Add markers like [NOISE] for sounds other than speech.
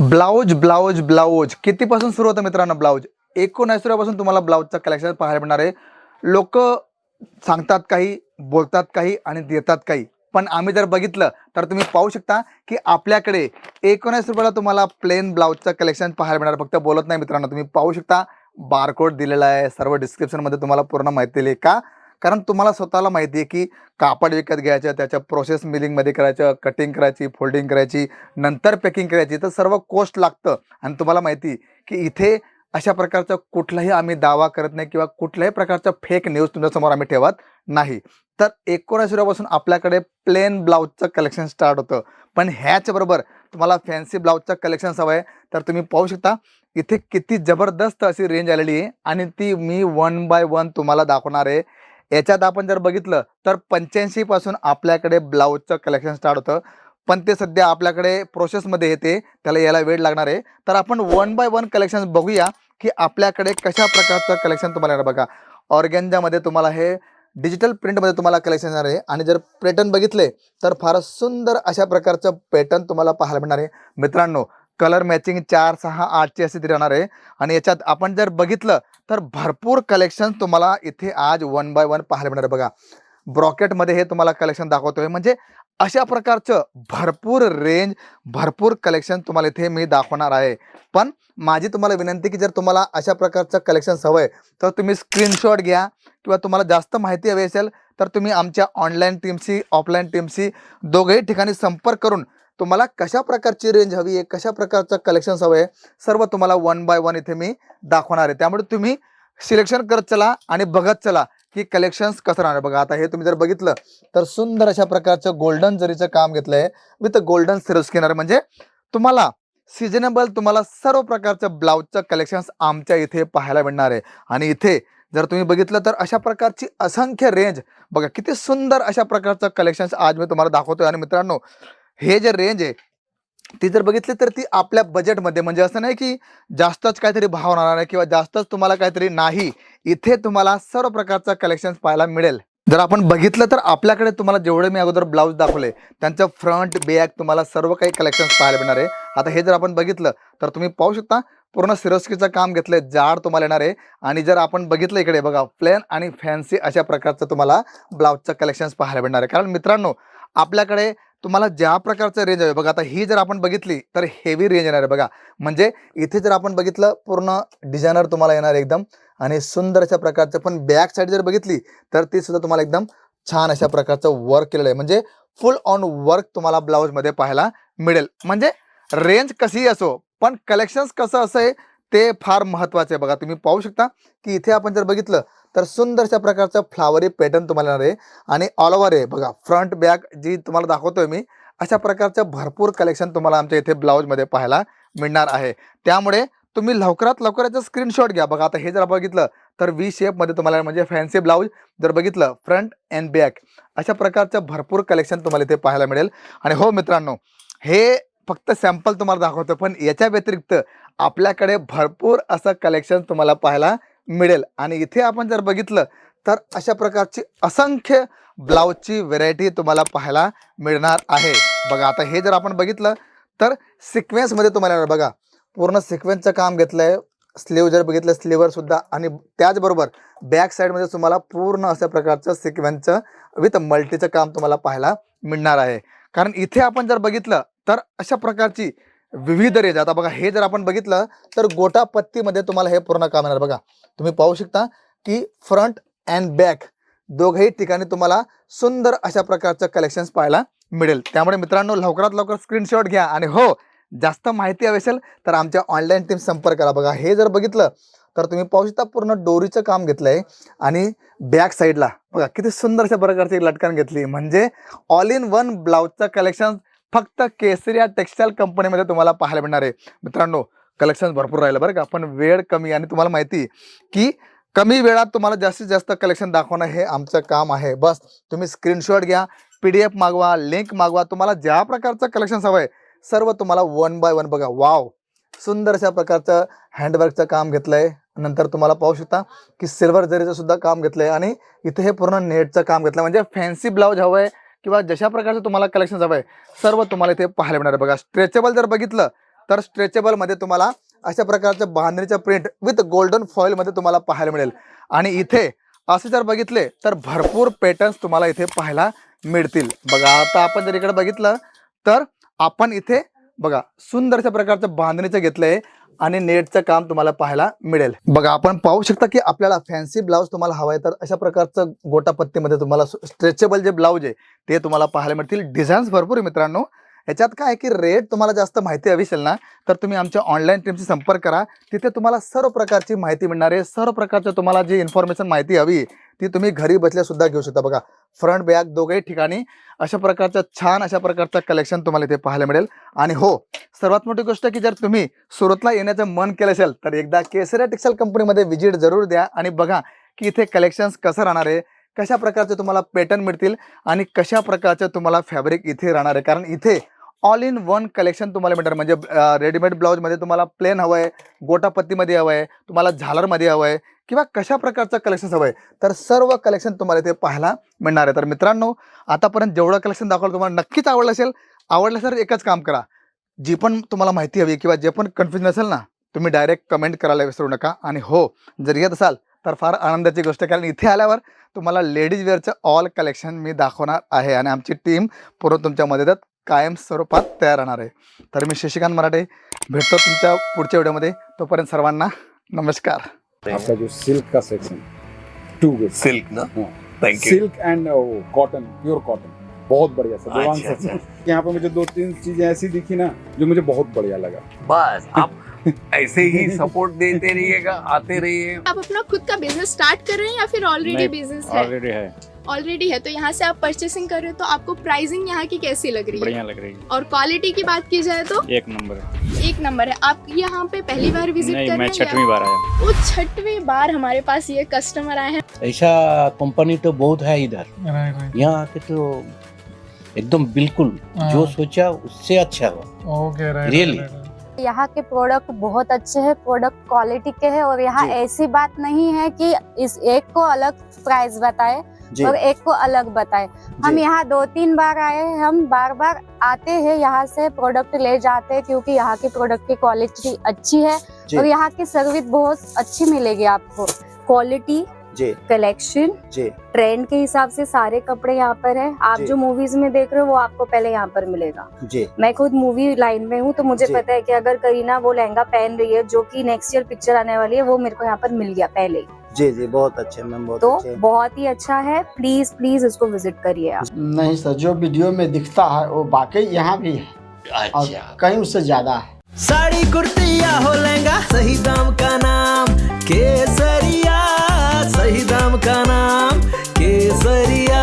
Blouse blouse blouse. कितीपासून सुरू होतं मित्रांनो ब्लाऊज? एकोणऐंशी रुपयापासून तुम्हाला ब्लाऊजचं कलेक्शन पाहायला मिळणार आहे. लोक सांगतात काही बोलतात काही आणि देतात काही. पण आम्ही जर बघितलं तर तुम्ही पाहू शकता की आपल्याकडे एकोणऐंशी रुपयाला तुम्हाला प्लेन ब्लाऊजचं कलेक्शन पाहायला मिळणार. फक्त बोलत नाही मित्रांनो तुम्ही पाहू शकता. बारकोड दिलेला आहे. सर्व डिस्क्रिप्शनमध्ये तुम्हाला पूर्ण माहिती दिली आहे का? कारण तुम्हाला स्वतःला माहिती आहे की कापड विकत घ्यायचं त्याच्या प्रोसेस मिलिंगमध्ये करायचं कटिंग करायची फोल्डिंग करायची नंतर पॅकिंग करायची तर सर्व कोस्ट लागतं. आणि तुम्हाला माहिती की इथे अशा प्रकारचा कुठलाही आम्ही दावा करत नाही किंवा कुठल्याही प्रकारचा फेक न्यूज तुमच्यासमोर आम्ही ठेवत नाही. तर एकोणऐंशी रुपयापासून आपल्याकडे प्लेन ब्लाऊजचं कलेक्शन स्टार्ट होतं. पण ह्याचबरोबर तुम्हाला फॅन्सी ब्लाऊजचं कलेक्शन हवं आहे तर तुम्ही पाहू शकता इथे किती जबरदस्त अशी रेंज आलेली आहे. आणि ती मी वन बाय वन तुम्हाला दाखवणार आहे. याच्यात आपण जर बघितलं तर पंच्याऐंशी पासून आपल्याकडे ब्लाऊजचं कलेक्शन स्टार्ट होतं. पण ते सध्या आपल्याकडे प्रोसेसमध्ये येते त्याला यायला वेळ लागणार आहे. तर आपण वन बाय वन कलेक्शन बघूया की आपल्याकडे कशा प्रकारचं कलेक्शन तुम्हाला येणार बघा. ऑर्गेंजामध्ये तुम्हाला हे डिजिटल प्रिंटमध्ये तुम्हाला कलेक्शन येणार आहे. आणि जर पॅटर्न बघितले तर फारच सुंदर अशा प्रकारचं पॅटर्न तुम्हाला पाहायला मिळणार आहे. मित्रांनो कलर मॅचिंग चार सहा आठची असे ती राहणार आहे. आणि याच्यात आपण जर बघितलं तर भरपूर कलेक्शन तुम्हाला इथे आज वन बाय वन पाहायला मिळणार आहे बघा. ब्रॉकेटमध्ये हे तुम्हाला कलेक्शन दाखवतोय. म्हणजे अशा प्रकारचं भरपूर रेंज भरपूर कलेक्शन तुम्हाला इथे मी दाखवणार आहे. पण माझी तुम्हाला विनंती की जर तुम्हाला अशा प्रकारचं कलेक्शन हवं आहे तर तुम्ही स्क्रीनशॉट घ्या. किंवा तुम्हाला जास्त माहिती हवी असेल तर तुम्ही आमच्या ऑनलाईन टीमशी ऑफलाईन टीमशी दोघंही ठिकाणी संपर्क करून तुम्हाला कशा प्रकारची रेंज हवी आहे कशा प्रकारचं कलेक्शन्स हवं आहे सर्व तुम्हाला वन बाय वन इथे मी दाखवणार आहे. त्यामुळे तुम्ही सिलेक्शन करत चला आणि बघत चला की कलेक्शन्स कसं राहणार. बघा आता हे तुम्ही जर बघितलं तर सुंदर अशा प्रकारचं गोल्डन जरीचं काम घेतलं आहे विथ गोल्डन सिरो स्किनर म्हणजे तुम्हाला सिजनेबल तुम्हाला सर्व प्रकारचं ब्लाऊजचं कलेक्शन्स आमच्या इथे पाहायला मिळणार आहे. आणि इथे जर तुम्ही बघितलं तर अशा प्रकारची असंख्य रेंज बघा किती सुंदर अशा प्रकारचं कलेक्शन्स आज मी तुम्हाला दाखवतोय. आणि मित्रांनो हे जे रेंज आहे ती जर बघितली तर ती आपल्या बजेटमध्ये म्हणजे असं नाही की जास्तच काहीतरी भाव राहणार आहे किंवा जास्तच तुम्हाला काहीतरी नाही इथे तुम्हाला सर्व प्रकारचा कलेक्शन पाहायला मिळेल. जर आपण बघितलं तर आपल्याकडे तुम्हाला जेवढे मी अगोदर ब्लाऊज दाखवले त्यांचं फ्रंट बॅक तुम्हाला सर्व काही कलेक्शन पाहायला मिळणार आहे. आता हे जर आपण बघितलं तर तुम्ही पाहू शकता पूर्ण सिरोस्कीचं काम घेतलंय जाड तुम्हाला येणार आहे. आणि जर आपण बघितलं इकडे बघा प्लेन आणि फॅन्सी अशा प्रकारचं तुम्हाला ब्लाऊजचं कलेक्शन पाहायला मिळणार आहे. कारण मित्रांनो आपल्याकडे तुम्हाला ज्या प्रकारचं रेंज आहे बघा आता ही जर आपण बघितली तर हेवी रेंज येणार आहे बघा. म्हणजे इथे जर आपण बघितलं पूर्ण डिझायनर तुम्हाला येणार आहे एकदम. आणि सुंदर अशा प्रकारचं पण बॅक साईड जर बघितली तर ती सुद्धा तुम्हाला एकदम छान अशा प्रकारचं वर्क केलेलं आहे. म्हणजे फुल ऑन वर्क तुम्हाला ब्लाऊजमध्ये पाहायला मिळेल. म्हणजे रेंज कशीही असो पण कलेक्शन्स कसं असं आहे ते फार महत्त्वाचे आहे. बघा तुम्ही पाहू शकता की इथे आपण जर बघितलं तर सुंदरशा प्रकारचं फ्लावरी पॅटर्न तुम्हाला येणार आहे. आणि ऑल ओव्हर आहे. बघा फ्रंट बॅक जी तुम्हाला दाखवतोय मी अशा प्रकारचं भरपूर कलेक्शन तुम्हाला आमच्या इथे ब्लाऊजमध्ये पाहायला मिळणार आहे. त्यामुळे तुम्ही लवकरात लवकर याचा स्क्रीनशॉट घ्या. बघा आता हे जर बघितलं तर वी शेपमध्ये तुम्हाला म्हणजे फॅन्सी ब्लाऊज जर बघितलं फ्रंट अँड बॅक अशा प्रकारचं भरपूर कलेक्शन तुम्हाला इथे पाहायला मिळेल. आणि हो मित्रांनो हे फक्त सॅम्पल तुम्हाला दाखवतो पण याच्या व्यतिरिक्त आपल्याकडे भरपूर असं कलेक्शन तुम्हाला पाहायला मिळेल. आणि इथे आपण जर बघितलं तर अशा प्रकारची असंख्य ब्लाऊजची व्हेरायटी तुम्हाला पाहायला मिळणार आहे. बघा आता हे जर आपण बघितलं तर सिक्वेन्समध्ये तुम्हाला बघा पूर्ण सिक्वेन्सचं काम घेतलं आहे स्लीव जर बघितलं स्लीवर सुद्धा. आणि त्याचबरोबर बॅक साईडमध्ये तुम्हाला पूर्ण अशा प्रकारचं सिक्वेन्सचं विथ मल्टीचं काम तुम्हाला पाहायला मिळणार आहे. कारण इथे आपण जर बघितलं तर अशा प्रकारची विविध रेज आता बघा हे जर आपण बघितलं तर गोटा पत्तीमध्ये तुम्हाला हे पूर्ण काम येणार. बघा तुम्ही पाहू शकता की फ्रंट अँड बॅक दोघंही ठिकाणी तुम्हाला सुंदर अशा प्रकारचं कलेक्शन्स पाहायला मिळेल. त्यामुळे मित्रांनो लवकरात लवकर स्क्रीनशॉट घ्या. आणि हो जास्त माहिती हवी असेल तर आमच्या ऑनलाईन टीम संपर्क करा. बघा हे जर बघितलं तर तुम्ही पाहू शकता पूर्ण डोरीचं काम घेतलं आहे आणि बॅक साईडला बघा किती सुंदर अशा प्रकारची एक लटकन घेतली. म्हणजे ऑल इन वन ब्लाऊजचं कलेक्शन फक्त केसरी या टेक्स्टाईल कंपनीमध्ये तुम्हाला पाहायला मिळणार आहे. मित्रांनो कलेक्शन भरपूर राहिलं बरं का. पण वेळ कमी आणि तुम्हाला माहिती की कमी वेळात तुम्हाला जास्तीत जास्त कलेक्शन दाखवणं हे आमचं काम आहे. बस तुम्ही स्क्रीनशॉट घ्या पी डी एफ मागवा लिंक मागवा. तुम्हाला ज्या प्रकारचं कलेक्शन हवं आहे सर्व तुम्हाला वन बाय वन बघा. वाव सुंदर अशा प्रकारचं हँडवर्कचं काम घेतलंय. नंतर तुम्हाला पाहू शकता की सिल्वर जरीचं सुद्धा काम घेतलंय आणि इथे हे पूर्ण नेटचं काम घेतलं म्हणजे फॅन्सी ब्लाऊज हवं आहे किंवा जशा प्रकारचं तुम्हाला कलेक्शन हवं आहे सर्व तुम्हाला इथे पाहायला मिळणार बघा स्ट्रेचेबल जर बघितलं तर स्ट्रेचेबलमध्ये तुम्हाला अशा प्रकारच्या बांधणीच्या प्रिंट विथ गोल्डन फॉईलमध्ये तुम्हाला पाहायला मिळेल. आणि इथे असे जर बघितले तर भरपूर पॅटर्न्स तुम्हाला इथे पाहायला मिळतील. बघा आता आपण जर इकडे बघितलं तर आपण इथे बघा सुंदरशा प्रकारचं बांधणीचं घेतलं आहे आणि नेटचं काम तुम्हाला पाहायला मिळेल. बघा आपण पाहू शकता की आपल्याला फॅन्सी ब्लाऊज तुम्हाला हवाय आहे तर अशा प्रकारचं गोटापत्तीमध्ये तुम्हाला स्ट्रेचेबल जे ब्लाऊज आहे ते तुम्हाला पाहायला मिळतील. डिझाईन्स भरपूर मित्रांनो. याच्यात काय आहे की रेट तुम्हाला जास्त माहिती हवी असेल ना तर तुम्ही आमच्या ऑनलाईन टीमशी संपर्क करा. तिथे तुम्हाला सर्व प्रकारची माहिती मिळणार आहे. सर्व प्रकारचं तुम्हाला जी इन्फॉर्मेशन माहिती हवी ती तुम्ही घरी बसल्यासुद्धा घेऊ शकता. बघा फ्रंट बॅक दोघंही ठिकाणी अशा प्रकारचं छान अशा प्रकारचं कलेक्शन तुम्हाला इथे पाहायला मिळेल. आणि हो सर्वात मोठी गोष्ट की जर तुम्ही सुरतला येण्याचं मन केलं असेल तर एकदा केसऱ्या टेक्सटाईल कंपनीमध्ये व्हिजिट जरूर द्या आणि बघा की इथे कलेक्शन्स कसं राहणार आहे कशा प्रकारचे तुम्हाला पॅटर्न मिळतील आणि कशा प्रकारचं तुम्हाला फॅब्रिक इथे राहणार आहे. कारण इथे ऑल इन वन कलेक्शन तुम्हाला मिळणार. म्हणजे रेडीमेड ब्लाऊजमध्ये तुम्हाला प्लेन हवं आहे गोटापत्तीमध्ये हवं आहे तुम्हाला झालरमध्ये हवं आहे किंवा कशा प्रकारचं कलेक्शन हवं आहे तर सर्व कलेक्शन तुम्हाला इथे पाहायला मिळणार आहे. तर मित्रांनो आतापर्यंत जेवढं कलेक्शन दाखवलं तुम्हाला नक्कीच आवडलं असेल. आवडलं सर एकच काम करा. जी पण तुम्हाला माहिती हवी किंवा जे पण कन्फ्युजन असेल ना तुम्ही डायरेक्ट कमेंट करायला विसरू नका. आणि हो जर येत असाल तर फार आनंदाची गोष्ट कारण इथे आल्यावर तुम्हाला लेडीज वेअरचं ऑल कलेक्शन मी दाखवणार आहे. आणि आमची टीम पूर्ण तुमच्या मदत कायम स्वरूपात तयार राहणार आहे. तर मी शशिकांत मराठे भेटतो तुमच्या पुढच्या व्हिडिओमध्ये. तोपर्यंत सर्वांना नमस्कार. आपका जो सिल्क का सेक्शन टू गुड सिल्क ना? हाँ। Thank you silk and cotton pure cotton बहुत बढ़िया सर अच्छा, सर यहाँ पे मुझे दो तीन चीज़ें ऐसी दिखी ना जो मुझे बहुत बढ़िया लगा। बस आप [LAUGHS] ऐसे ही सपोर्ट देते रहिएगा आते रहिए। आप अपना खुद का बिज़नेस स्टार्ट कर रहे हैं या फिर ऑलरेडी बिज़नेस ऑलरेडी है। ऑलरेडी है तो यहाँ से आप परचेसिंग कर रहे हो तो आपको प्राइसिंग यहाँ की कैसी लग रही है? बढ़िया लग रही है। और क्वालिटी की बात की जाए तो? एक नंबर है। एक नंबर है। आप यहाँ पे पहली बार विज़िट नहीं कर मैं छठवीं बार आया वो छठवीं बार हमारे पास ये कस्टमर आए हैं? ऐसा कंपनी तो बहुत है इधर। यहाँ आके तो एकदम बिल्कुल जो सोचा उससे अच्छा हुआ। रियली यहाँ के प्रोडक्ट बहुत अच्छे हैं प्रोडक्ट क्वालिटी के हैं और यहाँ ऐसी बात नहीं है कि इस एक को अलग प्राइस बताए। और एक को अलग बताए। हम यहाँ दो तीन बार आए हैं हम बार बार आते हैं यहाँ से प्रोडक्ट ले जाते हैं क्योंकि यहाँ की प्रोडक्ट की क्वालिटी अच्छी है और यहाँ की सर्विस बहुत अच्छी मिलेगी आपको। क्वालिटी कलेक्शन ट्रेंड के हिसाब से सारे कपड़े यहाँ पर है। आप जो। मूवीज़ में देख रहे हो वो आपको पहले यहाँ पर मिलेगा। जी। मैं खुद मूवी लाइन में हूँ तो मुझे पता है कि अगर करीना वो लहंगा पहन रही है जो कि नेक्स्ट ईयर पिक्चर आने वाली है वो मेरे को यहाँ पर मिल गया पहले ही। जी जी बहुत अच्छे मैम बहुत तो अच्छे। बहुत ही अच्छा है। प्लीज़ प्लीज़ इसको विज़िट करिए आप। नहीं सर जो वीडियो में दिखता है वो बाकी यहाँ भी है। अच्छा। कहीं उससे ज़्यादा है। साड़ी कुर्तिया हो लेंगा सही दाम का नाम केसरिया सही दाम का नाम केसरिया।